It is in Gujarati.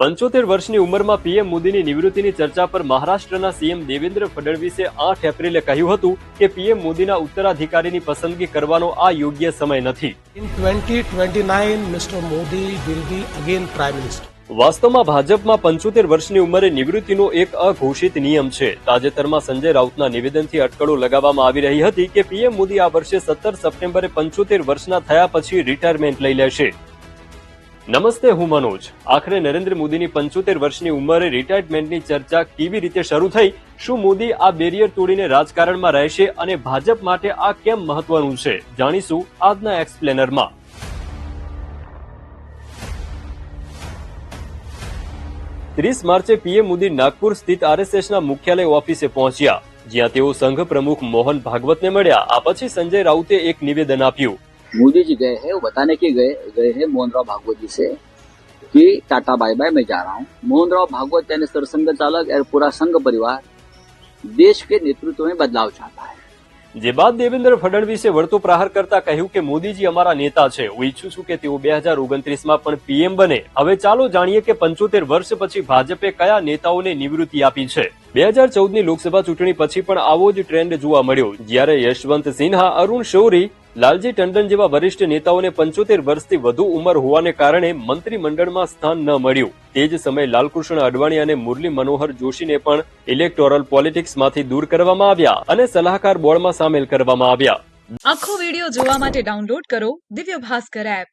પંચોતેર વર્ષની ઉંમરમાં પીએમ મોદીની નિવૃત્તિની ચર્ચા પર મહારાષ્ટ્રના સીએમ દેવેન્દ્ર ફડણવીસે આઠ એપ્રિલે કહ્યું હતું કે પીએમ મોદીના ઉત્તરાધિકારીની પસંદગી કરવાનો આ યોગ્ય સમય નથી In 2029, Mr. Modi will be again prime Minister. વાસ્તવમાં ભાજપમાં પંચોતેર વર્ષની ઉંમરે નિવૃત્તિનો એક અઘોષિત નિયમ છે તાજેતરમાં સંજય રાઉતના નિવેદનથી અટકળો લગાવવામાં આવી રહી હતી કે પીએમ મોદી આ વર્ષે સત્તર સપ્ટેમ્બરે પંચોતેર વર્ષના થયા પછી રિટાયરમેન્ટ લઈ લેશે નમસ્તે, હું મનોજ. આખરે નરેન્દ્ર મોદીની પંચોતેર વર્ષની ઉંમરે રિટાયરમેન્ટની ચર્ચા કેવી રીતે શરૂ થઈ? શું મોદી આ બેરિયર તોડીને રાજકારણમાં રહેશે અને ભાજપ માટે આ કેમ મહત્વનું છે? જાણીશું આજના એક્સપ્લેનરમાં. ત્રીસ માર્ચે પીએમ મોદી નાગપુર સ્થિત આરએસએસના મુખ્યાલય ઓફિસે પહોંચ્યા, જ્યાં તેઓ સંઘ પ્રમુખ મોહન ભાગવતને મળ્યા. આ પછી સંજય રાઉતે એક નિવેદન આપ્યું. मोदी जी गए हैं वो बताने के गए गए हैं मोहन राव भागवत जी से कि टाटा बाय बाय मैं जा रहा हूँ मोहन राव भागवत यानी सरसंघ चालक और पूरा संघ परिवार देश के नेतृत्व में बदलाव चाहता है જે બાદ દેવેન્દ્ર ફડણવીસે વળતો પ્રહાર કરતા કહ્યું કે મોદીજી અમારા નેતા છે હું ઈચ્છું છું કે તેઓ બે હજાર ઓગણત્રીસમાં પણ પીએમ બને હવે ચાલો જાણીએ કે પંચોતેર વર્ષ પછી ભાજપે કયા નેતાઓને નિવૃત્તિ આપી છે બે હજાર ચૌદની લોકસભા ચૂંટણી પછી પણ આવો જ ટ્રેન્ડ જોવા મળ્યો જ્યારે યશવંત સિન્હા અરુણ શૌરી લાલજી ટંડન જેવા વરિષ્ઠ નેતાઓને પંચોતેર વર્ષથી વધુ ઉંમર હોવાને કારણે મંત્રીમંડળમાં સ્થાન ન મળ્યું. તે જ સમયે લાલકૃષ્ણ અડવાણી અને મુરલી મનોહર જોશીને પણ ઇલેક્ટોરલ પોલિટિક્સમાંથી દૂર કરવામાં આવ્યા અને સલાહકાર બોર્ડમાં સામેલ કરવામાં આવ્યા. આખો વિડિયો જોવા માટે ડાઉનલોડ કરો દિવ્ય ભાસ્કર એપ.